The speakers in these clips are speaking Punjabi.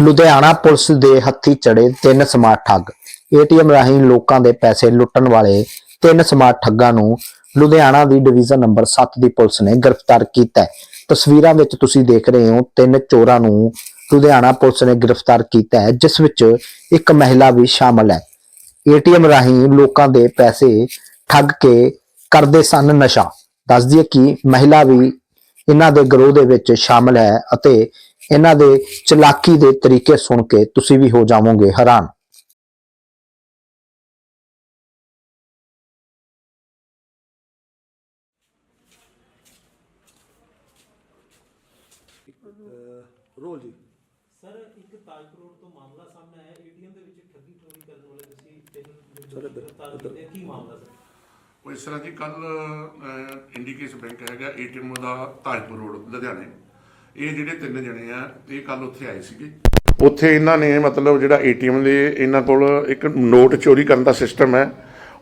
ਲੁਧਿਆਣਾ ਪੁਲਿਸ ਦੇ ਹੱਥੀ ਚੜੇ ਤਿੰਨ ਸਮਾਰਟ ਠੱਗ। ਏਟੀਐਮ ਰਾਹੀਂ ਲੋਕਾਂ ਦੇ ਪੈਸੇ ਲੁੱਟਣ ਵਾਲੇ ਤਿੰਨ ਸਮਾਰਟ ਠੱਗਾਂ ਨੂੰ ਲੁਧਿਆਣਾ ਦੀ ਡਿਵੀਜ਼ਨ ਨੰਬਰ 7 ਦੀ ਪੁਲਿਸ ਨੇ ਗ੍ਰਿਫਤਾਰ ਕੀਤਾ ਹੈ। ਤਸਵੀਰਾਂ ਵਿੱਚ ਤੁਸੀਂ ਦੇਖ ਰਹੇ ਹੋ ਤਿੰਨ ਚੋਰਾਂ ਨੂੰ ਲੁਧਿਆਣਾ ਪੁਲਿਸ ਨੇ ਗ੍ਰਿਫਤਾਰ ਕੀਤਾ ਹੈ, ਜਿਸ ਵਿੱਚ ਇੱਕ ਮਹਿਲਾ ਵੀ ਸ਼ਾਮਲ ਹੈ। ਏਟੀਐਮ ਰਾਹੀਂ ਲੋਕਾਂ ਦੇ ਪੈਸੇ ਠੱਗ ਕੇ ਕਰਦੇ ਸਨ ਨਸ਼ਾ। ਦੱਸ ਦਈਏ ਕਿ ਮਹਿਲਾ ਵੀ ਇਹਨਾਂ ਦੇ ਗਰੋਹ ਦੇ ਵਿੱਚ ਸ਼ਾਮਲ ਹੈ ਅਤੇ ਇਹਨਾਂ ਦੇ ਚਲਾਕੀ ਦੇ ਤਰੀਕੇ ਸੁਣ ਕੇ ਤੁਸੀਂ ਵੀ ਹੋ ਜਾਵੋਗੇ ਹੈਰਾਨ। ਰੋਲ ਜੀ। ਸਰ ਇੱਕ ਤਾਜਪੁਰ ਰੋਡ ਤੋਂ ਮਾਮਲਾ ਸਾਹਮਣੇ ਆਇਆ। ਏਟੀਐਮ ਦੇ ਵਿੱਚ ਠੱਗੀ ਚੋਰੀ ਕਰਨ ਵਾਲੇ ਤੁਸੀਂ ਤਿੰਨ ਗ੍ਰਿਫਤਾਰ ਕੀਤੇ। ਕੀ ਮਾਮਲਾ ਸਰ? ਉਹ ਇਸ ਤਰ੍ਹਾਂ ਜੀ ਕੱਲ ਇੰਡੀਕੇਸ ਬੈਂਕ ਹੈਗਾ ਏਟੀਐਮ ਦਾ ਤਾਜਪੁਰ ਰੋਡ ਲੁਧਿਆਣੇ। ਇਹ ਜਿਹੜੇ ਤਿੰਨ ਜਣੇ ਆ, ਇਹ ਕੱਲ ਉੱਥੇ ਆਏ ਸੀਗੇ। ਉੱਥੇ ਇਹਨਾਂ ਨੇ ਮਤਲਬ ਜਿਹੜਾ ਏਟੀਐਮ ਦੇ ਇਹਨਾਂ ਕੋਲ ਇੱਕ ਨੋਟ ਚੋਰੀ ਕਰਨ ਦਾ ਸਿਸਟਮ ਹੈ।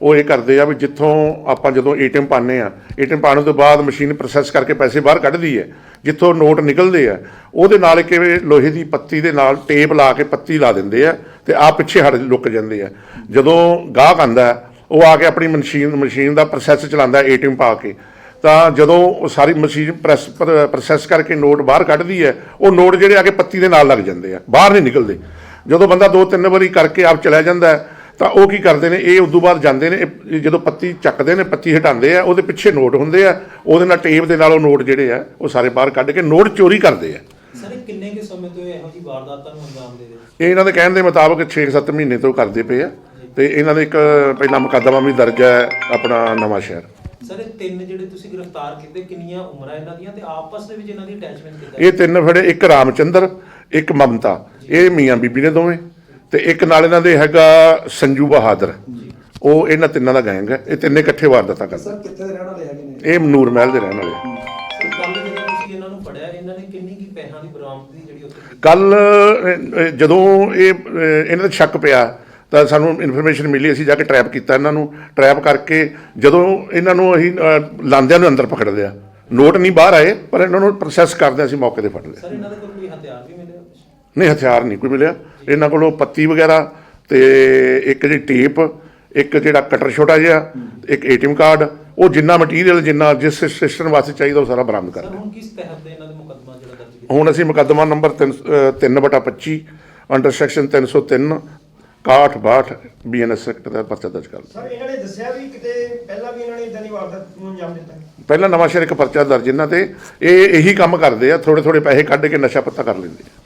ਉਹ ਇਹ ਕਰਦੇ ਆ ਵੀ ਜਿੱਥੋਂ ਆਪਾਂ ਜਦੋਂ ਏਟੀਐਮ ਪਾਉਂਦੇ ਆ, ਏਟੀਐਮ ਪਾਉਣ ਤੋਂ ਬਾਅਦ ਮਸ਼ੀਨ ਪ੍ਰੋਸੈਸ ਕਰਕੇ ਪੈਸੇ ਬਾਹਰ ਕੱਢਦੀ ਹੈ, ਜਿੱਥੋਂ ਨੋਟ ਨਿਕਲਦੇ ਆ। ਉਹਦੇ ਨਾਲ ਇੱਕ ਲੋਹੇ ਦੀ ਪੱਤੀ ਦੇ ਨਾਲ ਟੇਪ ਲਾ ਕੇ ਪੱਤੀ ਲਾ ਦਿੰਦੇ ਆ ਤੇ ਆ ਪਿੱਛੇ ਹਟ ਲੁੱਕ ਜਾਂਦੇ ਆ। ਜਦੋਂ ਗਾਹਕ ਆਂਦਾ ਉਹ ਆ ਕੇ ਆਪਣੀ ਮਸ਼ੀਨ ਮਸ਼ੀਨ ਦਾ ਪ੍ਰੋਸੈਸ ਚਲਾਉਂਦਾ ਏਟੀਐਮ ਪਾ ਕੇ। ਤਾਂ ਜਦੋਂ ਉਹ ਸਾਰੀ ਮਸ਼ੀਨ ਪ੍ਰੈਸ ਪ੍ਰੋਸੈਸ ਕਰਕੇ ਨੋਟ ਬਾਹਰ ਕੱਢਦੀ ਹੈ ਉਹ ਨੋਟ ਜਿਹੜੇ ਆ ਕੇ ਪੱਤੀ ਦੇ ਨਾਲ ਲੱਗ ਜਾਂਦੇ ਆ ਬਾਹਰ ਨਹੀਂ ਨਿਕਲਦੇ। ਜਦੋਂ ਬੰਦਾ ਦੋ ਤਿੰਨ ਵਾਰੀ ਕਰਕੇ ਆਪ ਚਲਾ ਜਾਂਦਾ ਤਾਂ ਉਹ ਕੀ ਕਰਦੇ ਨੇ ਇਹ ਉਦੋਂ ਬਾਅਦ ਜਾਂਦੇ ਨੇ ਜਦੋਂ ਪੱਤੀ ਚੱਕਦੇ ਨੇ ਪੱਤੀ ਹਟਾਉਂਦੇ ਆ ਉਹਦੇ ਪਿੱਛੇ ਨੋਟ ਹੁੰਦੇ ਆ ਉਹਦੇ ਨਾਲ ਟੇਪ ਦੇ ਨਾਲ ਉਹ ਨੋਟ ਜਿਹੜੇ ਆ ਉਹ ਸਾਰੇ ਬਾਹਰ ਕੱਢ ਕੇ ਨੋਟ ਚੋਰੀ ਕਰਦੇ ਆ। ਸਰ ਕਿੰਨੇ ਕੇ ਸਮੇਂ ਤੋਂ ਇਹੋ ਜਿਹੀ ਵਾਰਦਾਤਾਂ ਨੂੰ ਅੰਜਾਮ ਦੇ ਰਹੇ ਇਹ ਇਹਨਾਂ ਦੇ ਕਹਿਣ ਦੇ ਮੁਤਾਬਕ 6-7 ਮਹੀਨੇ ਤੋਂ ਕਰਦੇ ਪਏ ਆ ਤੇ ਇਹਨਾਂ ਦੇ ਇੱਕ ਪਹਿਲਾ ਮੁਕੱਦਮਾ ਵੀ ਦਰਜ ਹੈ ਆਪਣਾ ਨਵਾਂ ਸ਼ਹਿਰ। ਸਰ ਇਹ ਤਿੰਨ ਜਿਹੜੇ ਤੁਸੀਂ ਗ੍ਰਿਫਤਾਰ ਕੀਤੇ ਕਿੰਨੀਆਂ ਉਮਰਾਂ ਇਹਨਾਂ ਦੀਆਂ ਤੇ ਆਪਸ ਦੇ ਵਿੱਚ ਇਹਨਾਂ ਦੀ ਅਟੈਚਮੈਂਟ ਕਿੱਦਾਂ ਇਹ ਤਿੰਨ ਫੜੇ ਇੱਕ ਰਾਮਚੰਦਰ ਇੱਕ ਮਮਤਾ। ਇਹ ਮੀਆਂ ਬੀਬੀ ਨੇ ਦੋਵੇਂ। ਤੇ ਇੱਕ ਨਾਲ ਇਹਨਾਂ ਦੇ ਹੈਗਾ ਸੰਜੂ ਬਹਾਦਰ। ਉਹ ਇਹਨਾਂ ਤਿੰਨਾਂ ਦਾ ਗੈਂਗ ਹੈ। ਇਹ ਤਿੰਨੇ ਇਕੱਠੇ ਵਾਰਦਾਤਾਂ ਕਰਦੇ। ਸਰ ਕਿੱਥੇ ਦੇ ਰਹਿਣ ਵਾਲੇ ਹੈਗੇ ਨੇ? ਇਹ ਨੂਰ ਮਹਿਲ ਦੇ ਰਹਿਣ ਵਾਲੇ ਸਰ ਕੱਲ ਜਦੋਂ ਤੁਸੀਂ ਇਹਨਾਂ ਨੂੰ ਫੜਿਆ ਇਹਨਾਂ ਨੇ ਕਿੰਨੀ ਕੀ ਪੈਸਿਆਂ ਦੀ ਬਰਾਮਦਗੀ ਜਿਹੜੀ ਉੱਥੇ ਕੀਤੀ? ਕੱਲ ਜਦੋਂ ਇਹ ਇਹਨਾਂ ਦਾ ਸ਼ੱਕ ਪਿਆ ਤਾਂ ਸਾਨੂੰ ਇਨਫੋਰਮੇਸ਼ਨ ਮਿਲੀ ਅਸੀਂ ਜਾ ਕੇ ਟਰੈਪ ਕੀਤਾ ਇਹਨਾਂ ਨੂੰ। ਟਰੈਪ ਕਰਕੇ ਜਦੋਂ ਇਹਨਾਂ ਨੂੰ ਅਸੀਂ ਲਾਂਦਿਆਂ ਨੂੰ ਅੰਦਰ ਪਕੜ ਲਿਆ। ਨੋਟ ਨਹੀਂ ਬਾਹਰ ਆਏ ਪਰ ਇਹਨਾਂ ਨੂੰ ਪ੍ਰੋਸੈਸ ਕਰਦੇ ਅਸੀਂ ਮੌਕੇ ਤੇ ਫੜ ਲਿਆ। ਸਰ ਇਹਨਾਂ ਦੇ ਕੋਲ ਕੋਈ ਹਥਿਆਰ ਵੀ ਮਿਲਿਆ? ਕੁਛ? ਨਹੀਂ ਹਥਿਆਰ ਨਹੀਂ ਕੋਈ ਮਿਲਿਆ। ਇਹਨਾਂ ਕੋਲੋਂ ਪੱਤੀ ਵਗੈਰਾ ਤੇ ਇੱਕ ਜਿਹੜੀ ਟੇਪ ਇੱਕ ਜਿਹੜਾ ਕਟਰ ਛੋਟਾ ਜਿਹਾ ਇੱਕ ਏਟੀਐਮ ਕਾਰਡ ਉਹ ਜਿੰਨਾ ਮਟੀਰੀਅਲ ਜਿੰਨਾ ਜਿਸ ਸਿਸਟਮ ਵਾਸਤੇ ਚਾਹੀਦਾ ਉਹ ਸਾਰਾ ਬਰਾਮਦ ਕਰ ਲਿਆ। ਹੁਣ ਕਿਸ ਤਹਿਤ ਦੇ ਇਹਨਾਂ ਦੇ ਮੁਕੱਦਮਾ ਜਿਹੜਾ ਦਰਜ ਕੀਤਾ? ਹੁਣ ਅਸੀਂ ਮੁਕੱਦਮਾ number 3/25 under section 303 61 62 BNS act ਦਾ ਪਰਚਾ ਦਰਜ ਕਰ ਲਿਆ ਸਰ ਇਹਨਾਂ ਨੇ ਦੱਸਿਆ ਵੀ ਕਿਤੇ ਪਹਿਲਾਂ ਵੀ ਇਹਨਾਂ ਨੇ ਇਦਾਂ ਦੀ ਵਾਰਦਾਤ ਨੂੰ ਅੰਜਾਮ ਦਿੱਤਾ। ਪਹਿਲਾਂ ਨਵਾਂ ਸ਼ਹਿਰ ਇੱਕ ਪਰਚਾ ਦਰਜ ਇਹਨਾਂ ਤੇ ਇਹ ਇਹੀ ਕੰਮ ਕਰਦੇ ਆ ਥੋੜੇ ਥੋੜੇ ਪੈਸੇ ਕੱਢ ਕੇ ਨਸ਼ਾ ਪੱਤਾ ਕਰ ਲੈਂਦੇ ਆ